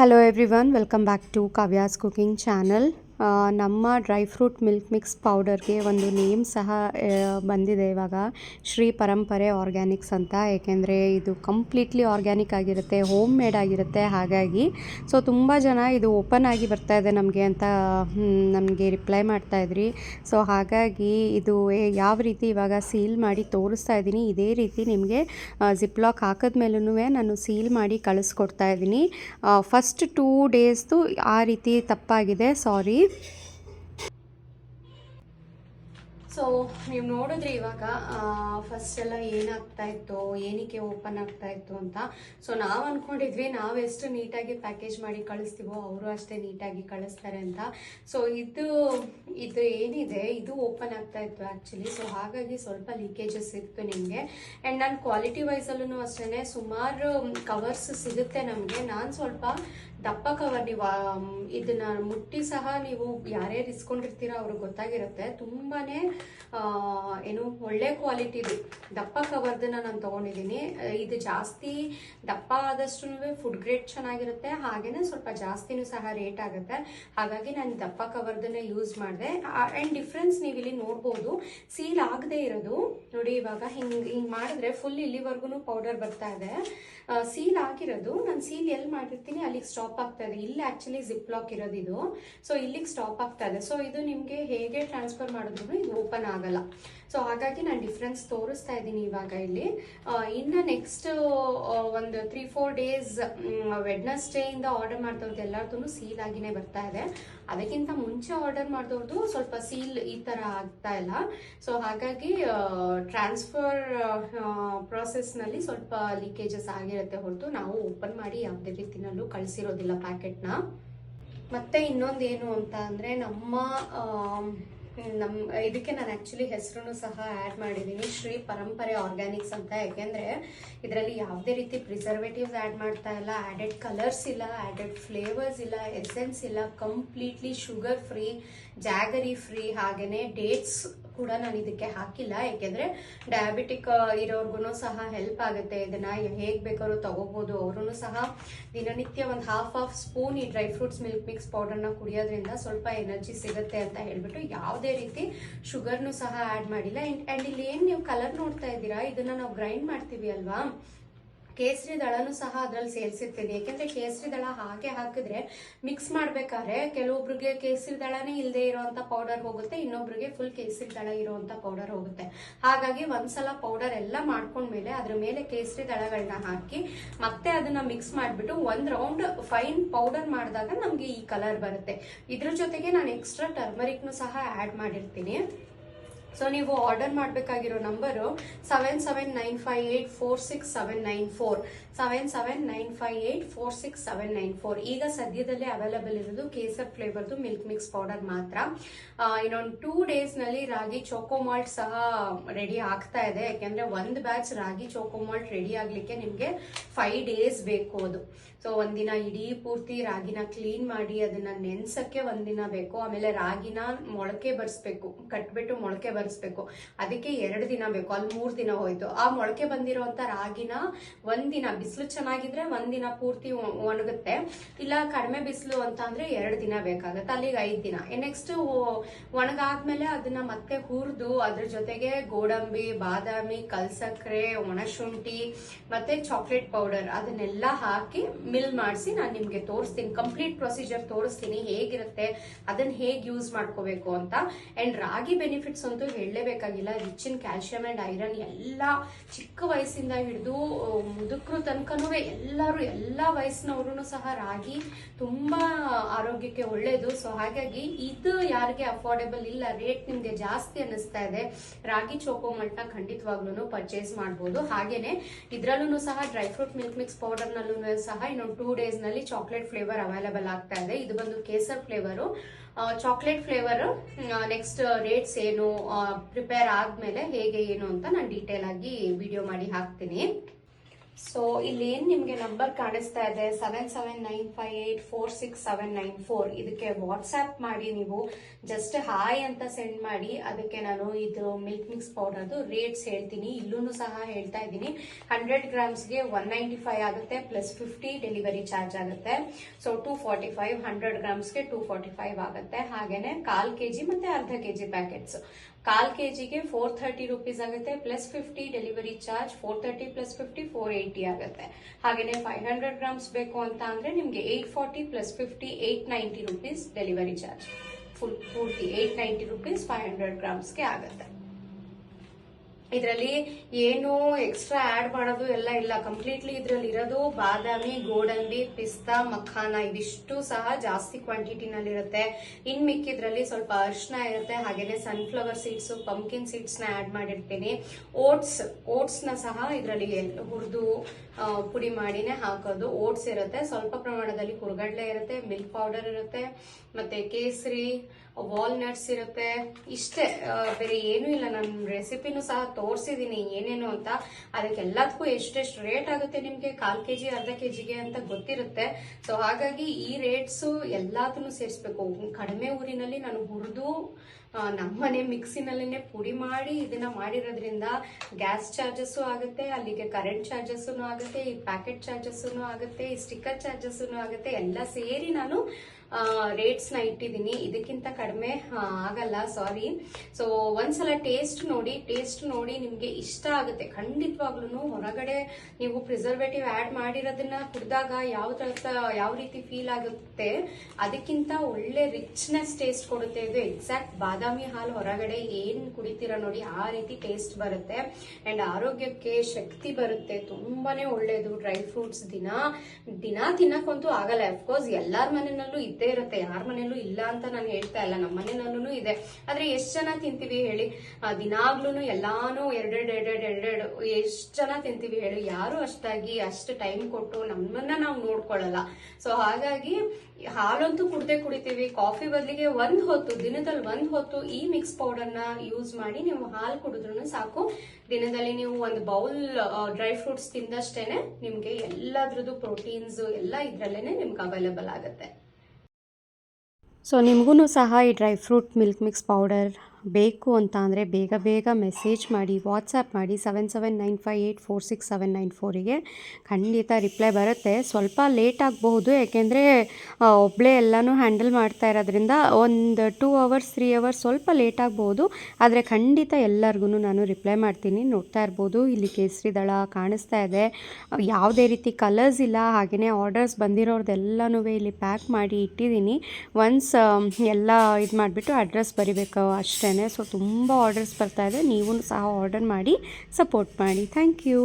hello everyone welcome back to kavya's cooking channel. ನಮ್ಮ dry fruit milk mix ಪೌಡರ್ಗೆ ಒಂದು name ಸಹ ಬಂದಿದೆ ಇವಾಗ. ಶ್ರೀ ಪರಂಪರೆ ಆರ್ಗ್ಯಾನಿಕ್ಸ್ ಅಂತ. ಏಕೆಂದರೆ ಇದು ಕಂಪ್ಲೀಟ್ಲಿ ಆರ್ಗ್ಯಾನಿಕ್ ಆಗಿರುತ್ತೆ ಹೋಮ್ ಮೇಡ್ ಆಗಿರುತ್ತೆ. ಹಾಗಾಗಿ ಸೊ ತುಂಬ ಜನ ಇದು ಓಪನ್ ಆಗಿ ಬರ್ತಾ ಇದೆ ನಮಗೆ ಅಂತ ನಮಗೆ ರಿಪ್ಲೈ ಮಾಡ್ತಾ ಇದ್ರಿ. ಸೊ ಹಾಗಾಗಿ ಇದು ಯಾವ ರೀತಿ ಇವಾಗ ಸೀಲ್ ಮಾಡಿ ತೋರಿಸ್ತಾ ಇದ್ದೀನಿ. ಇದೇ ರೀತಿ ನಿಮಗೆ ಜಿಪ್ಲಾಕ್ ಹಾಕಿದ್ಮೇಲೂ ನಾನು ಸೀಲ್ ಮಾಡಿ ಕಳಿಸ್ಕೊಡ್ತಾ ಇದ್ದೀನಿ. ಫಸ್ಟ್ ಟೂ ಡೇಸ್ದು ಆ ರೀತಿ ತಪ್ಪಾಗಿದೆ. ಸಾರಿ ಸೊ ನೀವು ನೋಡಿದ್ರೆ ಇವಾಗ ಫಸ್ಟ್ ಎಲ್ಲ ಏನಾಗ್ತಾ ಇತ್ತು, ಏನಕ್ಕೆ ಓಪನ್ ಆಗ್ತಾ ಇತ್ತು ಅಂತ. ಸೊ ನಾವು ಅನ್ಕೊಂಡಿದ್ವಿ, ನಾವು ಎಷ್ಟು ನೀಟಾಗಿ ಪ್ಯಾಕೇಜ್ ಮಾಡಿ ಕಳಿಸ್ತೀವೋ ಅವರು ಅಷ್ಟೇ ನೀಟಾಗಿ ಕಳಿಸ್ತಾರೆ ಅಂತ. ಸೊ ಇದು ಇದು ಏನಿದೆ, ಇದು ಓಪನ್ ಆಗ್ತಾ ಇತ್ತು ಆ್ಯಕ್ಚುಲಿ ಸೊ ಹಾಗಾಗಿ ಸ್ವಲ್ಪ ಲೀಕೇಜಸ್ ಇತ್ತು ನಿಮಗೆ. ಆ್ಯಂಡ್ ನಾನು ಕ್ವಾಲಿಟಿ ವೈಸಲ್ಲೂ ಅಷ್ಟೇ ಸುಮಾರು ಕವರ್ಸ್ ಸಿಗುತ್ತೆ ನಮಗೆ. ನಾನು ಸ್ವಲ್ಪ ದಪ್ಪ ಕವರ್ ನೀವು ಇದನ್ನ ಮುಟ್ಟಿ ಸಹ ನೀವು ಯಾರ್ಯಾರು ಇಸ್ಕೊಂಡಿರ್ತೀರೋ ಅವ್ರಿಗೆ ಗೊತ್ತಾಗಿರುತ್ತೆ. ತುಂಬಾನೇ ಏನು, ಒಳ್ಳೆ ಕ್ವಾಲಿಟಿದು ದಪ್ಪ ಕವರ್ದನ್ನ ನಾನು ತಗೊಂಡಿದ್ದೀನಿ ಇದು ಜಾಸ್ತಿ ದಪ್ಪ ಆದಷ್ಟು ಫುಡ್ ಗ್ರೇಡ್ ಚೆನ್ನಾಗಿರುತ್ತೆ. ಹಾಗೇನೆ ಸ್ವಲ್ಪ ಜಾಸ್ತಿನೂ ಸಹ ರೇಟ್ ಆಗುತ್ತೆ. ಹಾಗಾಗಿ ನಾನು ದಪ್ಪ ಕವರ್ದನ್ನೇ ಯೂಸ್ ಮಾಡಿದೆ. ಆ್ಯಂಡ್ ಡಿಫ್ರೆನ್ಸ್ ನೀವು ಇಲ್ಲಿ ನೋಡ್ಬೋದು. ಸೀಲ್ ಆಗದೆ ಇರೋದು. ನೋಡಿ ಇವಾಗ ಹಿಂಗೆ ಹಿಂಗೆ ಮಾಡಿದ್ರೆ ಫುಲ್ ಇಲ್ಲಿವರೆಗೂ ಪೌಡರ್ ಬರ್ತಾ ಇದೆ. ಸೀಲ್ ಆಗಿರೋದು. ನಾನು ಸೀಲ್ ಎಲ್ಲಿ ಮಾಡಿರ್ತೀನಿ? ಅಲ್ಲಿಗೆ ಸ್ಟಾಪ್ ಆಗ್ತಾ ಇದೆ ಇಲ್ಲಿ ಆಕ್ಚುಲಿ ಜಿಪ್ ಲಾಕ್ ಇರೋದು ಇದು. ಸೊ ಇಲ್ಲಿಗೆ ಸ್ಟಾಪ್ ಆಗ್ತಾ ಇದೆ. ಸೊ ಇದು ನಿಮಗೆ ಹೇಗೆ ಟ್ರಾನ್ಸ್ಫರ್ ಮಾಡಿದ್ರು ಇದು ಓಪನ್ ಆಗಲ್ಲ. ಸೊ ಹಾಗಾಗಿ ನಾನು ಡಿಫ್ರೆನ್ಸ್ ತೋರಿಸ್ತಾ ಇದ್ದೀನಿ ಇವಾಗ ಇಲ್ಲಿ. ಇನ್ನು ನೆಕ್ಸ್ಟ್ ಒಂದು ತ್ರೀ ಫೋರ್ ಡೇಸ್ ವೆಡ್ನಸ್ಡೇ ಇಂದ ಆರ್ಡರ್ ಮಾಡ್ದವ್ರದ್ದು ಎಲ್ಲರದ್ದು ಸೀಲ್ ಆಗಿನೇ ಬರ್ತಾ ಇದೆ. ಅದಕ್ಕಿಂತ ಮುಂಚೆ ಆರ್ಡರ್ ಮಾಡಿದವ್ರದ್ದು ಸ್ವಲ್ಪ ಸೀಲ್ ಈ ತರ ಆಗ್ತಾ ಇಲ್ಲ. ಸೊ ಹಾಗಾಗಿ ಟ್ರಾನ್ಸ್ಫರ್ನಲ್ಲಿ ಸ್ವಲ್ಪ ಲೀಕೇಜಸ್ ಆಗಿರುತ್ತೆ ಹೊರತು ನಾವು ಓಪನ್ ಮಾಡಿ ಯಾವುದೇ ರೀತಿನಲ್ಲೂ ಕಳಿಸಿರೋದಿಲ್ಲ. ಪ್ಯಾಕೆಟ್ನ ಮತ್ತೆ ಇನ್ನೊಂದೇನು ಅಂತ ಅಂದರೆ ನಮ್ಮ ನಮ್ಮ ನಮ್, ಇದಕ್ಕೆ ನಾನು ಆ್ಯಕ್ಚುಲಿ ಹೆಸರು ಸಹ ಆ್ಯಡ್ ಮಾಡಿದ್ದೀನಿ ಶ್ರೀ ಪರಂಪರೆ ಆರ್ಗ್ಯಾನಿಕ್ಸ್ ಅಂತ. ಯಾಕೆಂದ್ರೆ ಇದರಲ್ಲಿ ಯಾವುದೇ ರೀತಿ ಪ್ರಿಸರ್ವೇಟಿವ್ಸ್ ಆ್ಯಡ್ ಮಾಡ್ತಾ ಇಲ್ಲ. ಆ್ಯಡೆಡ್ ಕಲರ್ಸ್ ಇಲ್ಲ ಆ್ಯಡೆಡ್ ಫ್ಲೇವರ್ಸ್ ಇಲ್ಲ ಎಸೆನ್ಸ್ ಇಲ್ಲ. Completely sugar free jaggery free ಹಾಗೇನೆ ಡೇಟ್ಸ್ ಕೂಡ ನಾನು ಇದಕ್ಕೆ ಹಾಕಿಲ್ಲ. ಯಾಕೆಂದ್ರೆ ಡಯಾಬಿಟಿಕ್ ಇರೋರ್ಗು ಸಹ ಹೆಲ್ಪ್ ಆಗುತ್ತೆ. ಇದನ್ನ ಹೇಗೆ ಬೇಕಾದ್ರೂ ತಗೋಬಹುದು ಅವರು ಸಹ ದಿನನಿತ್ಯ ಒಂದು ಹಾಫ್ ಹಾಫ್ ಸ್ಪೂನ್ ಈ ಡ್ರೈ ಫ್ರೂಟ್ಸ್ ಮಿಲ್ಕ್ ಮಿಕ್ಸ್ ಪೌಡರ್ನ ಕುಡಿಯೋದ್ರಿಂದ ಸ್ವಲ್ಪ ಎನರ್ಜಿ ಸಿಗುತ್ತೆ ಅಂತ ಹೇಳ್ಬಿಟ್ಟು ಯಾವುದೇ ರೀತಿ ಶುಗರ್ನು ಸಹ ಆಡ್ ಮಾಡಿಲ್ಲ. ಅಂಡ್ ಇಲ್ಲಿ ಏನು ನೀವು ಕಲರ್ ನೋಡ್ತಾ ಇದ್ದೀರಾ? ಇದನ್ನ ನಾವು ಗ್ರೈಂಡ್ ಮಾಡ್ತೀವಿ ಅಲ್ವಾ? ಕೇಸರಿ ದಳನು ಸಹ ಅದ್ರಲ್ಲಿ ಸೇರಿಸಿರ್ತೀನಿ. ಯಾಕೆಂದ್ರೆ ಕೇಸರಿ ದಳ ಹಾಗೆ ಹಾಕಿದ್ರೆ ಮಿಕ್ಸ್ ಮಾಡ್ಬೇಕಾದ್ರೆ ಕೆಲವೊಬ್ರಿಗೆ ಕೇಸರಿ ದಳನೇ ಇಲ್ಲದೆ ಇರುವಂತ ಪೌಡರ್ ಹೋಗುತ್ತೆ, ಇನ್ನೊಬ್ರಿಗೆ ಫುಲ್ ಕೇಸರಿ ದಳ ಇರುವಂತ ಪೌಡರ್ ಹೋಗುತ್ತೆ. ಹಾಗಾಗಿ ಒಂದ್ಸಲ ಪೌಡರ್ ಎಲ್ಲ ಮಾಡ್ಕೊಂಡ್ಮೇಲೆ ಅದ್ರ ಮೇಲೆ ಕೇಸರಿ ದಳಗಳನ್ನ ಹಾಕಿ ಮತ್ತೆ ಅದನ್ನ ಮಿಕ್ಸ್ ಮಾಡ್ಬಿಟ್ಟು ಒಂದ್ ರೌಂಡ್ ಫೈನ್ ಪೌಡರ್ ಮಾಡಿದಾಗ ನಮ್ಗೆ ಈ ಕಲರ್ ಬರುತ್ತೆ. ಇದ್ರ ಜೊತೆಗೆ ನಾನು ಎಕ್ಸ್ಟ್ರಾ ಟರ್ಮರಿಕ್ನು ಸಹ ಆಡ್ ಮಾಡಿರ್ತೀನಿ. ಸೊ ನೀವು order ಮಾಡಬೇಕಾಗಿರೋ number seven seven nine five eight four six seven nine four seven seven nine five eight four six seven nine four ಈಗ ಸದ್ಯದಲ್ಲೇ ಅವೈಲಬಲ್ ಇರೋದು ಕೇಸರ್ ಫ್ಲೇವರ್ದು ಮಿಲ್ಕ್ ಮಿಕ್ಸ್ ಪೌಡರ್ ಮಾತ್ರ. ಇನ್ನೊಂದು ಟೂ ಡೇಸ್ನಲ್ಲಿ ರಾಗಿ ಚೋಕೋ ಮಾಲ್ಟ್ ಸಹ ರೆಡಿ ಆಗ್ತಾ ಇದೆ. ಯಾಕೆಂದರೆ ಒಂದು batch ragi choco malt ready ಆಗಲಿಕ್ಕೆ ನಿಮಗೆ ಫೈವ್ ಡೇಸ್ ಬೇಕು ಅದು. ಸೊ ಒಂದಿನ ಇಡೀ ಪೂರ್ತಿ ರಾಗಿನ ಕ್ಲೀನ್ ಮಾಡಿ ಅದನ್ನು ನೆನ್ಸಕ್ಕೆ ಒಂದಿನ ಬೇಕು. ಆಮೇಲೆ ರಾಗಿನ ಮೊಳಕೆ ಬರ್ಸ್ಬೇಕು. ಕಟ್ಬಿಟ್ಟು ಮೊಳಕೆ ಬರ್ಸ್ಬೇಕು. ಅದಕ್ಕೆ ಎರಡು ದಿನ ಬೇಕು, ಅಲ್ಲಿ ಮೂರ್ ದಿನ ಹೋಯ್ತು. ಆ ಮೊಳಕೆ ಬಂದಿರುವಂತ ರಾಗಿನ ಒಂದಿನ ಬಿಸಿಲು ಚೆನ್ನಾಗಿದ್ರೆ ಒಂದಿನ ಪೂರ್ತಿ ಒಣಗುತ್ತೆ. ಇಲ್ಲ ಕಡಿಮೆ ಬಿಸಿಲು ಅಂತ ಅಂದ್ರೆ ಎರಡು ದಿನ ಬೇಕಾಗುತ್ತೆ, ಅಲ್ಲಿಗೆ ಐದ್ ದಿನ. ನೆಕ್ಸ್ಟ್ ಒಣಗಾದ್ಮೇಲೆ ಅದನ್ನ ಮತ್ತೆ ಹುರಿದು ಅದ್ರ ಜೊತೆಗೆ ಗೋಡಂಬಿ, ಬಾದಾಮಿ ಕಲ್ಸಕ್ರೆ ಒಣಶುಂಠಿ, ಮತ್ತೆ ಚಾಕ್ಲೇಟ್ ಪೌಡರ್ ಅದನ್ನೆಲ್ಲ ಹಾಕಿ ಮಿಲ್ ಮಾಡಿಸಿ ನಾನು ನಿಮ್ಗೆ ತೋರಿಸ್ತೀನಿ. ಕಂಪ್ಲೀಟ್ ಪ್ರೊಸೀಜರ್ ತೋರಿಸ್ತೀನಿ, ಹೇಗಿರುತ್ತೆ ಅದನ್ನ ಹೇಗೆ ಯೂಸ್ ಮಾಡ್ಕೋಬೇಕು ಅಂತ. ಅಂಡ್ ರಾಗಿ ಬೆನಿಫಿಟ್ಸ್ ಅಂತೂ ಹೇಳಲೇಬೇಕಾಗಿಲ್ಲ. Rich in calcium and iron ಎಲ್ಲ ಚಿಕ್ಕ ವಯಸ್ಸಿಂದ ಹಿಡಿದು ಮುದುಕರು ತನಕನೂ ಎಲ್ಲರೂ, ಎಲ್ಲ ವಯಸ್ಸಿನವರು ಸಹ ರಾಗಿ ತುಂಬಾ ಆರೋಗ್ಯಕ್ಕೆ ಒಳ್ಳೆಯದು ಸೊ ಹಾಗಾಗಿ ಇದು ಯಾರಿಗೆ ಅಫೋರ್ಡೆಬಲ್ ಇಲ್ಲ ರೇಟ್ ನಿಮಗೆ ಜಾಸ್ತಿ ಅನ್ನಿಸ್ತಾ ಇದೆ, ರಾಗಿ ಚೋಕೋ ಮಲ್ಟ್ನ ಖಂಡಿತವಾಗ್ಲೂ ಪರ್ಚೇಸ್ ಮಾಡಬಹುದು ಹಾಗೇನೆ ಇದರಲ್ಲೂ ಸಹ dry fruit milk mix powder ನಲ್ಲೂ ಸಹ ಇನ್ನೊಂದು ಟೂ ಡೇಸ್ನಲ್ಲಿ ಚಾಕ್ಲೇಟ್ ಫ್ಲೇವರ್ ಅವೈಲೇಬಲ್ ಆಗ್ತಾ ಇದೆ. ಇದು ಬಂದು kesar flavour chocolate flavour next rates ಏನು ಪ್ರಿಪೇರ್ ಆದ್ಮೇಲೆ ಹೇಗೆ ಏನು ಅಂತ ನಾನು ಡೀಟೇಲ್ ಆಗಿ ವಿಡಿಯೋ ಮಾಡಿ ಹಾಕ್ತೀನಿ. ಸೊ ಇಲ್ಲಿ ಏನ್ ನಿಮ್ಗೆ ನಂಬರ್ ಕಾಣಿಸ್ತಾ ಇದೆ? Seven seven nine five eight four six seven nine four ಇದಕ್ಕೆ ವಾಟ್ಸ್ಆಪ್ ಮಾಡಿ ನೀವು. ಜಸ್ಟ್ ಹಾಯ್ ಅಂತ ಸೆಂಡ್ ಮಾಡಿ. ಅದಕ್ಕೆ ನಾನು ಇದು ಮಿಲ್ಕ್ ಮಿಕ್ಸ್ ಪೌಡರ್ದು ರೇಟ್ಸ್ ಹೇಳ್ತೀನಿ. ಇಲ್ಲೂ ಸಹ ಹೇಳ್ತಾ ಇದ್ದೀನಿ. ಹಂಡ್ರೆಡ್ ಗ್ರಾಮ್ಸ್ಗೆ ಒನ್ ನೈಂಟಿ ಫೈವ್ ಆಗುತ್ತೆ ಪ್ಲಸ್ ಫಿಫ್ಟಿ ಡೆಲಿವರಿ ಚಾರ್ಜ್ ಆಗುತ್ತೆ. So two forty five hundred ಗ್ರಾಮ್ಸ್ಗೆ two forty five ಆಗುತ್ತೆ. ಹಾಗೇನೆ ಕಾಲ್ ಕೆಜಿ ಮತ್ತೆ ಅರ್ಧ ಕೆಜಿ ಪ್ಯಾಕೆಟ್ಸ್ ಕಾಲ್ ಕೆಜಿಗೆ ಫೋರ್ ಥರ್ಟಿ ರುಪೀಸ್ ಆಗುತ್ತೆ plus fifty delivery charge four thirty plus fifty four eighty ಆಗುತ್ತೆ. ಹಾಗೇನೆ ಫೈವ್ ಹಂಡ್ರೆಡ್ ಗ್ರಾಮ್ಸ್ ಬೇಕು ಅಂತ ಅಂದ್ರೆ ನಿಮ್ಗೆ eight forty plus fifty eight ninety rupees delivery charge full ಪೂರ್ತಿ eight ninety rupees five hundred ಗ್ರಾಮ್ಸ್ಗೆ ಆಗುತ್ತೆ. ಇದರಲ್ಲಿ ಏನು ಎಕ್ಸ್ಟ್ರಾ ಆಡ್ ಮಾಡೋದು ಎಲ್ಲ ಇಲ್ಲ. ಕಂಪ್ಲೀಟ್ಲಿ ಇದರಲ್ಲಿ ಇರೋದು ಬಾದಾಮಿ, ಗೋಡಂಬಿ, ಪಿಸ್ತಾ, ಮಖಾನ ಇದಿಷ್ಟು ಸಹ ಜಾಸ್ತಿ ಕ್ವಾಂಟಿಟಿನಲ್ಲಿ ಇರುತ್ತೆ ಇನ್ ಮಿಕ್ಕಿದ್ರಲ್ಲಿ ಸ್ವಲ್ಪ ಅರಿಶಿನ ಇರುತ್ತೆ. ಹಾಗೇನೆ ಸನ್ಫ್ಲವರ್ ಸೀಡ್ಸ್ ಪಂಪ್ಕಿನ್ ಸೀಡ್ಸ್ನ ಆಡ್ ಮಾಡಿರ್ತೀನಿ. ಓಟ್ಸ್ ಓಟ್ಸ್ನ ಸಹ ಇದರಲ್ಲಿ ಹುರಿದು ಪುಡಿ ಮಾಡಿನೇ ಹಾಕೋದು. ಓಟ್ಸ್ ಇರುತ್ತೆ, ಸ್ವಲ್ಪ ಪ್ರಮಾಣದಲ್ಲಿ ಹುರ್ಗಡ್ಲೆ ಇರುತ್ತೆ, ಮಿಲ್ಕ್ ಪೌಡರ್ ಇರುತ್ತೆ, ಮತ್ತೆ ಕೇಸರಿ, ವಾಲ್ನಟ್ಸ್ ಇರುತ್ತೆ. ಇಷ್ಟೇ ಬೇರೆ ಏನೂ ಇಲ್ಲ. ನನ್ನ ರೆಸಿಪಿನೂ ಸಹ ತೋರಿಸಿದೀನಿ, ಏನೇನು ಅಂತ. ಅದಕ್ಕೆಲ್ಲದಕ್ಕೂ ಎಷ್ಟೆಷ್ಟು ರೇಟ್ ಆಗುತ್ತೆ ನಿಮಗೆ? ಕಾಲು ಕೆ ಜಿ ಅರ್ಧ ಕೆ ಜಿಗೆ ಅಂತ ಗೊತ್ತಿರುತ್ತೆ. ಸೊ ಹಾಗಾಗಿ ಈ ರೇಟ್ಸು ಎಲ್ಲದನ್ನು ಸೇರಿಸ್ಬೇಕು. ಕಡಿಮೆ ಊರಿನಲ್ಲಿ ನಾನು ಹುರಿದು ನಮ್ಮನೆ ಮಿಕ್ಸಿನಲ್ಲೇ ಪುಡಿ ಮಾಡಿ ಇದನ್ನ ಮಾಡಿರೋದ್ರಿಂದ ಗ್ಯಾಸ್ ಚಾರ್ಜಸ್ಸು ಆಗುತ್ತೆ, ಅಲ್ಲಿಗೆ ಕರೆಂಟ್ ಚಾರ್ಜಸ್ಸು ಆಗುತ್ತೆ, ಈ ಪ್ಯಾಕೆಟ್ ಚಾರ್ಜಸ್ಸು ಆಗುತ್ತೆ, ಈ ಸ್ಟಿಕ್ಕರ್ ಚಾರ್ಜಸ್ಸು ಆಗುತ್ತೆ, ಎಲ್ಲ ಸೇರಿ ನಾನು ರೇಟ್ಸ್ನ ಇಟ್ಟಿದ್ದೀನಿ. ಇದಕ್ಕಿಂತ ಕಡಿಮೆ ಆಗಲ್ಲ ಸಾರಿ ಸೊ ಒಂದ್ಸಲ ಟೇಸ್ಟ್ ನೋಡಿ ಟೇಸ್ಟ್ ನೋಡಿ ನಿಮ್ಗೆ ಇಷ್ಟ ಆಗುತ್ತೆ. ಖಂಡಿತವಾಗ್ಲೂ ಹೊರಗಡೆ ನೀವು ಪ್ರಿಸರ್ವೇಟಿವ್ ಆಡ್ ಮಾಡಿರೋದನ್ನ ಕುಡಿದಾಗ ಯಾವ ತರ ಯಾವ ರೀತಿ ಫೀಲ್ ಆಗುತ್ತೆ, ಅದಕ್ಕಿಂತ ಒಳ್ಳೆ ರಿಚ್ನೆಸ್ ಟೇಸ್ಟ್ ಕೊಡುತ್ತೆ. ಇದು ಎಕ್ಸಾಕ್ಟ್ ಬಾದಾಮಿ ಹಾಲು ಹೊರಗಡೆ ಏನ್ ಕುಡಿತೀರ ನೋಡಿ ಆ ರೀತಿ ಟೇಸ್ಟ್ ಬರುತ್ತೆ. ಅಂಡ್ ಆರೋಗ್ಯಕ್ಕೆ ಶಕ್ತಿ ಬರುತ್ತೆ. ತುಂಬಾನೇ ಒಳ್ಳೇದು. ಡ್ರೈ ಫ್ರೂಟ್ಸ್ ದಿನ ದಿನ ತಿನ್ನಕ್ಕಂತೂ ಆಗಲ್ಲ. ಅಫ್ಕೋರ್ಸ್ ಎಲ್ಲರ ಮನೆಯಲ್ಲೂ ಇದ್ದೇ ಇರುತ್ತೆ. ಯಾರ ಮನೇಲೂ ಇಲ್ಲ ಅಂತ ನಾನು ಹೇಳ್ತಾ ಇಲ್ಲ. ನಮ್ಮ ಮನೆಯಲ್ಲೂ ಇದೆ. ಆದ್ರೆ ಎಷ್ಟ್ ಜನ ತಿಂತೀವಿ ಹೇಳಿ? ದಿನಾಗ್ಲೂ ಎಲ್ಲಾನು ಎರಡೆರಡು ಎರಡೆರಡು ಎರಡೆರಡು ಎಷ್ಟ್ ಜನ ತಿಂತೀವಿ ಹೇಳಿ? ಯಾರು ಅಷ್ಟಾಗಿ ಅಷ್ಟು ಟೈಮ್ ಕೊಟ್ಟು ನಮ್ಮನ್ನ ನಾವು ನೋಡ್ಕೊಳ್ಳಲ್ಲ ಸೊ ಹಾಗಾಗಿ ಹಾಲಂತೂ ಕುಡ್ದೇ ಕುಡಿತೀವಿ. ಕಾಫಿ ಬದಲಿಗೆ ಒಂದ್ ಹೊತ್ತು, ದಿನದಲ್ಲಿ ಒಂದ್ ಹೊತ್ತು ಈ ಮಿಕ್ಸ್ ಪೌಡರ್ನ ಯೂಸ್ ಮಾಡಿ ನೀವು ಹಾಲು ಕುಡಿದ್ರು ಸಾಕು. ದಿನದಲ್ಲಿ ನೀವು ಒಂದು ಬೌಲ್ ಡ್ರೈ ಫ್ರೂಟ್ಸ್ ತಿಂದಷ್ಟೇನೆ ನಿಮ್ಗೆ ಎಲ್ಲದ್ರದ್ದು ಪ್ರೋಟೀನ್ಸ್ ಎಲ್ಲ ಇದ್ರಲ್ಲೇನೆ ನಿಮ್ಗೆ ಅವೈಲೇಬಲ್ ಆಗುತ್ತೆ. ಸೊ ನಿಮಗೂ ಸಹ ಈ dry fruit milk mix powder ಬೇಕು ಅಂತ ಅಂದರೆ ಬೇಗ ಬೇಗ ಮೆಸೇಜ್ ಮಾಡಿ ವಾಟ್ಸಪ್ ಮಾಡಿ seven seven nine five eight four six seven nine ಫೋರಿಗೆ ಖಂಡಿತ ರಿಪ್ಲೈ ಬರುತ್ತೆ. ಸ್ವಲ್ಪ ಲೇಟ್ ಆಗಬಹುದು, ಯಾಕೆಂದರೆ ಒಬ್ಬಳೇ ಎಲ್ಲನೂ ಹ್ಯಾಂಡಲ್ ಮಾಡ್ತಾ ಇರೋದ್ರಿಂದ ಒಂದು ಟೂ ಅವರ್ಸ್ ತ್ರೀ ಅವರ್ಸ್ ಸ್ವಲ್ಪ ಲೇಟ್ ಆಗ್ಬೋದು ಆದರೆ ಖಂಡಿತ ಎಲ್ಲರಿಗೂ ನಾನು ರಿಪ್ಲೈ ಮಾಡ್ತೀನಿ. ನೋಡ್ತಾ ಇರ್ಬೋದು, ಇಲ್ಲಿ ಕೇಸರಿ ದಳ ಕಾಣಿಸ್ತಾ ಇದೆ. ಯಾವುದೇ ರೀತಿ ಕಲರ್ಸ್ ಇಲ್ಲ ಹಾಗೆಯೇ ಆರ್ಡರ್ಸ್ ಬಂದಿರೋರ್ದೆಲ್ಲನೂ ಇಲ್ಲಿ ಪ್ಯಾಕ್ ಮಾಡಿ ಇಟ್ಟಿದ್ದೀನಿ. ಒನ್ಸ್ ಎಲ್ಲ ಇದು ಮಾಡಿಬಿಟ್ಟು ಅಡ್ರೆಸ್ ಬರಿಬೇಕು ಅಷ್ಟೇ. ಸೊ ತುಂಬ ಆರ್ಡರ್ಸ್ ಇದೆ. ನೀವು ಸಹ ಆರ್ಡರ್ ಮಾಡಿ ಸಪೋರ್ಟ್ ಮಾಡಿ. Thank you